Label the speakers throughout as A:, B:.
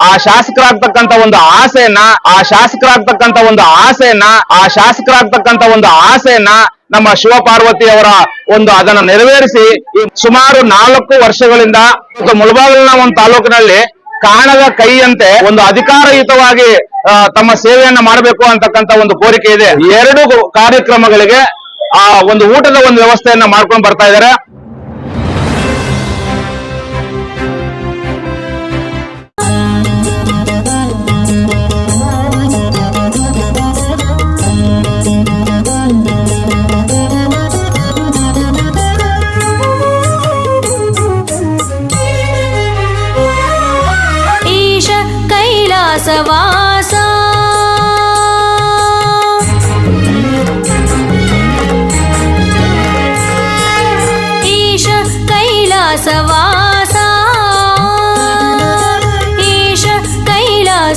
A: ಆ ಶಾಸಕರಾಗ್ತಕ್ಕಂತ ಒಂದು ಆಸೆಯನ್ನ ಆ ಶಾಸಕರಾಗ್ತಕ್ಕಂತ ಒಂದು ಆಸೆಯನ್ನ ಆ ಶಾಸಕರಾಗ್ತಕ್ಕಂತ ಒಂದು ಆಸೆಯನ್ನ ನಮ್ಮ ಶಿವಪಾರ್ವತಿ ಅವರ ಒಂದು ಅದನ್ನ ನೆರವೇರಿಸಿ ಸುಮಾರು ನಾಲ್ಕು ವರ್ಷಗಳಿಂದ ಮತ್ತು ಮುಳಬಾಗಿಲಿನ ಒಂದು ತಾಲೂಕಿನಲ್ಲಿ ಕಾಣದ ಕೈಯಂತೆ ಒಂದು ಅಧಿಕಾರಯುತವಾಗಿ ತಮ್ಮ ಸೇವೆಯನ್ನ ಮಾಡಬೇಕು ಅಂತಕ್ಕಂತ ಒಂದು ಕೋರಿಕೆ ಇದೆ. ಎರಡು ಕಾರ್ಯಕ್ರಮಗಳಿಗೆ ಆ ಒಂದು ಊಟದ ಒಂದು ವ್ಯವಸ್ಥೆಯನ್ನ ಮಾಡ್ಕೊಂಡು ಬರ್ತಾ ಇದ್ದಾರೆ.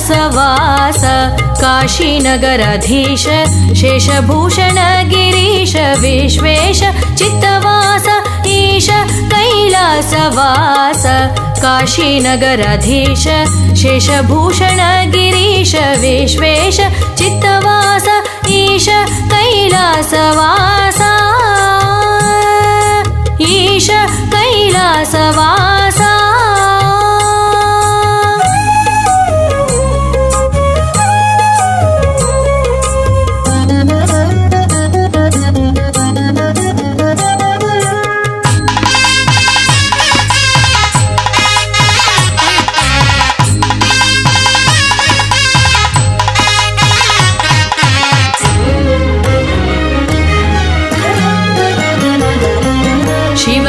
B: कैलासवास काशीनगराधीश शेषभूषण गिरीश विश्वेश चित्तवास ईश कैलासवास काशीनगराधीश शेषभूषण गिरीश विश्वेश चित्तवास ईश कैलासवासा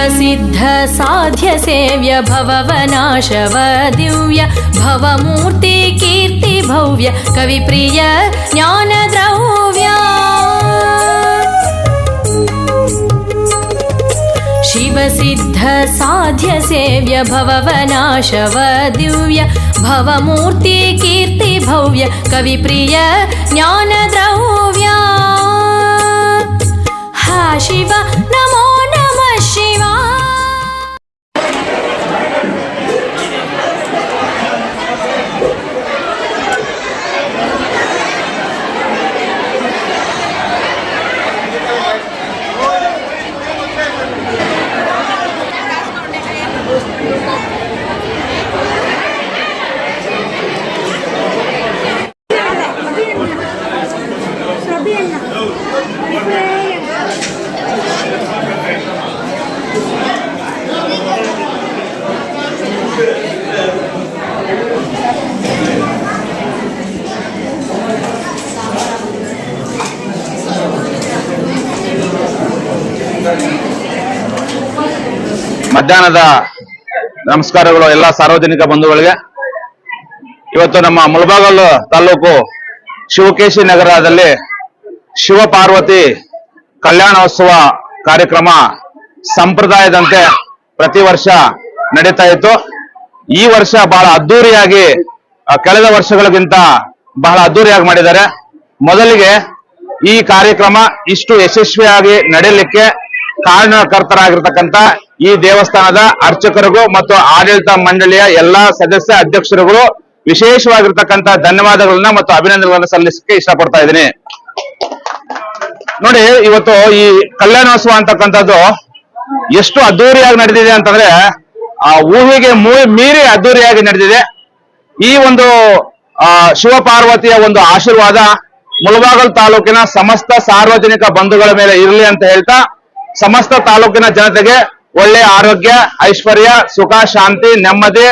B: शिवसिद्ध साध्य सेव्य भववनाशव दिव्य भवमूर्ति कीर्ति भव्य कविप्रिय ज्ञानद्रव्य। शिवसिद्ध साध्य सेव्य भववनाशव दिव्य भवमूर्ति कीर्ति भव्य कविप्रिय ज्ञानद्रव्य। हा शिव नमः
A: ಮಧ್ಯಾಹ್ನದ ನಮಸ್ಕಾರಗಳು ಎಲ್ಲ ಸಾರ್ವಜನಿಕ ಬಂಧುಗಳಿಗೆ. ಇವತ್ತು ನಮ್ಮ ಮುಳಬಾಗಲು ತಾಲೂಕು ಶಿವಕೇಶಿ ನಗರದಲ್ಲಿ ಶಿವಪಾರ್ವತಿ ಕಲ್ಯಾಣೋತ್ಸವ ಕಾರ್ಯಕ್ರಮ ಸಂಪ್ರದಾಯದಂತೆ ಪ್ರತಿ ವರ್ಷ ನಡೀತಾ ಇತ್ತು. ಈ ವರ್ಷ ಬಹಳ ಅದ್ದೂರಿಯಾಗಿ ಕಳೆದ ವರ್ಷಗಳಿಗಿಂತ ಬಹಳ ಅದ್ದೂರಿಯಾಗಿ ಮಾಡಿದ್ದಾರೆ. ಮೊದಲಿಗೆ ಈ ಕಾರ್ಯಕ್ರಮ ಇಷ್ಟು ಯಶಸ್ವಿಯಾಗಿ ನಡೆಯಲಿಕ್ಕೆ ಕಾರಣಕರ್ತರಾಗಿರ್ತಕ್ಕಂಥ ಈ ದೇವಸ್ಥಾನದ ಅರ್ಚಕರಿಗೂ ಮತ್ತು ಆಡಳಿತ ಮಂಡಳಿಯ ಎಲ್ಲಾ ಸದಸ್ಯ ಅಧ್ಯಕ್ಷರುಗಳು ವಿಶೇಷವಾಗಿರ್ತಕ್ಕಂತಹ ಧನ್ಯವಾದಗಳನ್ನ ಮತ್ತು ಅಭಿನಂದನೆಗಳನ್ನ ಸಲ್ಲಿಸಕ್ಕೆ ಇಷ್ಟಪಡ್ತಾ ಇದ್ದೀನಿ. ನೋಡಿ, ಇವತ್ತು ಈ ಕಲ್ಯಾಣೋತ್ಸವ ಅಂತಕ್ಕಂಥದ್ದು ಎಷ್ಟು ಅದ್ದೂರಿಯಾಗಿ ನಡೆದಿದೆ ಅಂತಂದ್ರೆ, ಆ ಊಹಿಗೆ ಮೀರಿ ಅದ್ದೂರಿಯಾಗಿ ನಡೆದಿದೆ. ಈ ಒಂದು, ಆ, ಶಿವಪಾರ್ವತಿಯ ಒಂದು ಆಶೀರ್ವಾದ ಮುಳಬಾಗಲ್ ತಾಲೂಕಿನ ಸಮಸ್ತ ಸಾರ್ವಜನಿಕ ಬಂಧುಗಳ ಮೇಲೆ ಇರಲಿ ಅಂತ ಹೇಳ್ತಾ, ಸಮಸ್ತ ತಾಲೂಕಿನ ಜನತೆಗೆ ಒಳ್ಳೆ ಆರೋಗ್ಯ ಐಶ್ವರ್ಯ ಸುಖ ಶಾಂತಿ ನೆಮ್ಮದಿ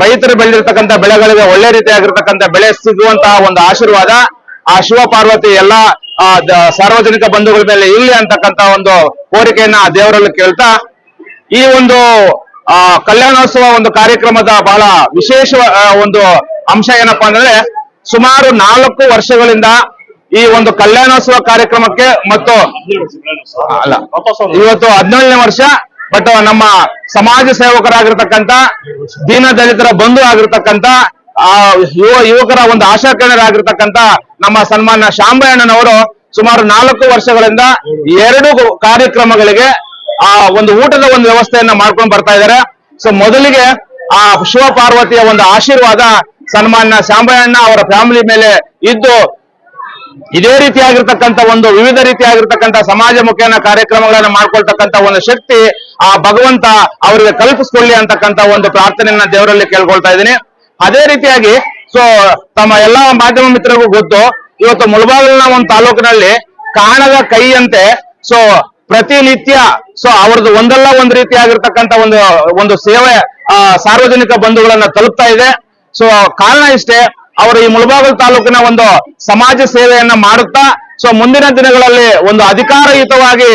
A: ರೈತರು ಬೆಳೆದಿರ್ತಕ್ಕಂಥ ಬೆಳೆಗಳಿಗೆ ಒಳ್ಳೆ ರೀತಿಯಾಗಿರ್ತಕ್ಕಂಥ ಬೆಳೆ ಸಿಗುವಂತಹ ಒಂದು ಆಶೀರ್ವಾದ ಆ ಶಿವ ಪಾರ್ವತಿ ಎಲ್ಲ ಸಾರ್ವಜನಿಕ ಬಂಧುಗಳ ಮೇಲೆ ಇಲ್ಲಿ ಅಂತಕ್ಕಂಥ ಒಂದು ಕೋರಿಕೆಯನ್ನ ಆ ದೇವರಲ್ಲಿ ಕೇಳ್ತಾ ಈ ಒಂದು ಆ ಕಲ್ಯಾಣೋತ್ಸವ ಒಂದು ಕಾರ್ಯಕ್ರಮದ ಬಹಳ ವಿಶೇಷ ಒಂದು ಅಂಶ ಏನಪ್ಪಾ ಅಂದ್ರೆ ಸುಮಾರು ನಾಲ್ಕು ವರ್ಷಗಳಿಂದ ಈ ಒಂದು ಕಲ್ಯಾಣೋತ್ಸವ ಕಾರ್ಯಕ್ರಮಕ್ಕೆ ಮತ್ತು ಅಲ್ಲ ಇವತ್ತು ಹದಿನೇಳನೇ ವರ್ಷ ಬಟ್ ನಮ್ಮ ಸಮಾಜ ಸೇವಕರಾಗಿರ್ತಕ್ಕಂಥ, ದೀನ ದಲಿತರ ಬಂಧು ಆಗಿರ್ತಕ್ಕಂಥ, ಆ, ಯುವ ಯುವಕರ ಒಂದು ಆಶಾ ಕೇಂದ್ರರಾಗಿರ್ತಕ್ಕಂಥ ನಮ್ಮ ಸನ್ಮಾನ್ಯ ಶಾಂಬಯಣ್ಣನವರು ಸುಮಾರು ನಾಲ್ಕು ವರ್ಷಗಳಿಂದ ಎರಡು ಕಾರ್ಯಕ್ರಮಗಳಿಗೆ, ಆ, ಒಂದು ಊಟದ ಒಂದು ವ್ಯವಸ್ಥೆಯನ್ನ ಮಾಡ್ಕೊಂಡು ಬರ್ತಾ ಇದ್ದಾರೆ. ಸೊ ಮೊದಲಿಗೆ, ಆ, ಶಿವ ಪಾರ್ವತಿಯ ಒಂದು ಆಶೀರ್ವಾದ ಸನ್ಮಾನ್ಯ ಶಾಂಬಯಣ್ಣ ಅವರ ಫ್ಯಾಮಿಲಿ ಮೇಲೆ ಇದ್ದು, ಇದೇ ರೀತಿಯಾಗಿರ್ತಕ್ಕಂಥ ಒಂದು, ವಿವಿಧ ರೀತಿಯಾಗಿರ್ತಕ್ಕಂಥ ಸಮಾಜ ಮುಖೇನ ಕಾರ್ಯಕ್ರಮಗಳನ್ನ ಮಾಡ್ಕೊಳ್ತಕ್ಕಂಥ ಒಂದು ಶಕ್ತಿ ಆ ಭಗವಂತ ಅವರಿಗೆ ಕಲ್ಪಿಸ್ಕೊಳ್ಳಿ ಅಂತಕ್ಕಂಥ ಒಂದು ಪ್ರಾರ್ಥನೆಯನ್ನ ದೇವರಲ್ಲಿ ಕೇಳ್ಕೊಳ್ತಾ ಇದ್ದೀನಿ. ಅದೇ ರೀತಿಯಾಗಿ ಸೊ ತಮ್ಮ ಎಲ್ಲಾ ಮಾಧ್ಯಮ ಮಿತ್ರರಿಗೂ ಗೊತ್ತು, ಇವತ್ತು ಮುಳಬಾಗಿಲಿನ ಒಂದು ತಾಲೂಕಿನಲ್ಲಿ ಕಾಣದ ಕೈಯಂತೆ ಸೊ ಪ್ರತಿನಿತ್ಯ ಸೊ ಅವ್ರದ್ದು ಒಂದಲ್ಲ ಒಂದು ರೀತಿಯಾಗಿರ್ತಕ್ಕಂಥ ಒಂದು ಒಂದು ಸೇವೆ, ಆ, ಸಾರ್ವಜನಿಕ ಬಂಧುಗಳನ್ನ ತಲುಪ್ತಾ ಇದೆ. ಸೊ ಕಾರಣ ಇಷ್ಟೇ, ಅವರು ಈ ಮುಳಬಾಗಿಲು ತಾಲೂಕಿನ ಒಂದು ಸಮಾಜ ಸೇವೆಯನ್ನ ಮಾಡುತ್ತಾ ಸೊ ಮುಂದಿನ ದಿನಗಳಲ್ಲಿ ಒಂದು ಅಧಿಕಾರಯುತವಾಗಿ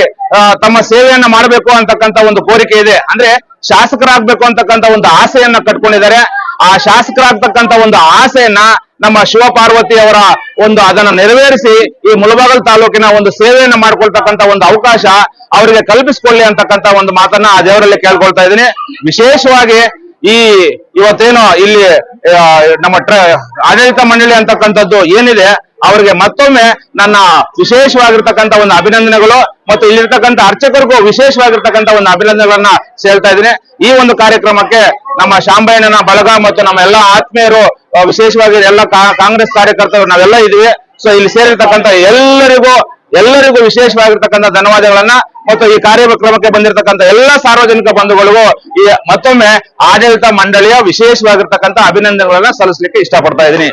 A: ತಮ್ಮ ಸೇವೆಯನ್ನ ಮಾಡಬೇಕು ಅಂತಕ್ಕಂಥ ಒಂದು ಕೋರಿಕೆ ಇದೆ. ಅಂದ್ರೆ ಶಾಸಕರಾಗ್ಬೇಕು ಅಂತಕ್ಕಂಥ ಒಂದು ಆಸೆಯನ್ನ ಕಟ್ಕೊಂಡಿದ್ದಾರೆ. ಆ ಶಾಸಕರಾಗ್ತಕ್ಕಂಥ ಒಂದು ಆಸೆಯನ್ನ ನಮ್ಮ ಶಿವಪಾರ್ವತಿ ಅವರ ಒಂದು ಅದನ್ನ ನೆರವೇರಿಸಿ, ಈ ಮುಳಬಾಗಲ್ ತಾಲೂಕಿನ ಒಂದು ಸೇವೆಯನ್ನ ಮಾಡ್ಕೊಳ್ತಕ್ಕಂಥ ಒಂದು ಅವಕಾಶ ಅವರಿಗೆ ಕಲ್ಪಿಸಿಕೊಳ್ಳಿ ಅಂತಕ್ಕಂಥ ಒಂದು ಮಾತನ್ನ ಆ ದೇವರಲ್ಲಿ ಕೇಳ್ಕೊಳ್ತಾ ಇದ್ದೀನಿ. ವಿಶೇಷವಾಗಿ ಈ ಇವತ್ತೇನು ಇಲ್ಲಿ ನಮ್ಮ ಆಡಳಿತ ಮಂಡಳಿ ಅಂತಕ್ಕಂಥದ್ದು ಏನಿದೆ ಅವರಿಗೆ ಮತ್ತೊಮ್ಮೆ ನನ್ನ ವಿಶೇಷವಾಗಿರ್ತಕ್ಕಂಥ ಒಂದು ಅಭಿನಂದನೆಗಳು ಮತ್ತು ಇಲ್ಲಿರ್ತಕ್ಕಂಥ ಅರ್ಚಕರಿಗೂ ವಿಶೇಷವಾಗಿರ್ತಕ್ಕಂಥ ಒಂದು ಅಭಿನಂದನೆಗಳನ್ನ ಸೇರ್ತಾ ಇದ್ದೀನಿ. ಈ ಒಂದು ಕಾರ್ಯಕ್ರಮಕ್ಕೆ ನಮ್ಮ ಶಾಂಬಯ್ಯನ ಬಳಗ ಮತ್ತು ನಮ್ಮ ಎಲ್ಲ ಆತ್ಮೀಯರು ವಿಶೇಷವಾಗಿ ಎಲ್ಲ ಕಾಂಗ್ರೆಸ್ ಕಾರ್ಯಕರ್ತರು ನಾವೆಲ್ಲ ಇದೀವಿ. ಸೊ ಇಲ್ಲಿ ಸೇರಿರ್ತಕ್ಕಂಥ ಎಲ್ಲರಿಗೂ ಎಲ್ಲರಿಗೂ ವಿಶೇಷವಾಗಿರ್ತಕ್ಕಂಥ ಧನ್ಯವಾದಗಳನ್ನ ಮತ್ತು ಈ ಕಾರ್ಯಕ್ರಮಕ್ಕೆ ಬಂದಿರತಕ್ಕಂಥ ಎಲ್ಲ ಸಾರ್ವಜನಿಕ ಬಂಧುಗಳಿಗೂ ಈ ಮತ್ತೊಮ್ಮೆ ಆಡಳಿತ ಮಂಡಳಿಯ ವಿಶೇಷವಾಗಿರ್ತಕ್ಕಂಥ ಅಭಿನಂದನೆಗಳನ್ನ ಸಲ್ಲಿಸಲಿಕ್ಕೆ ಇಷ್ಟಪಡ್ತಾ ಇದ್ದೀನಿ.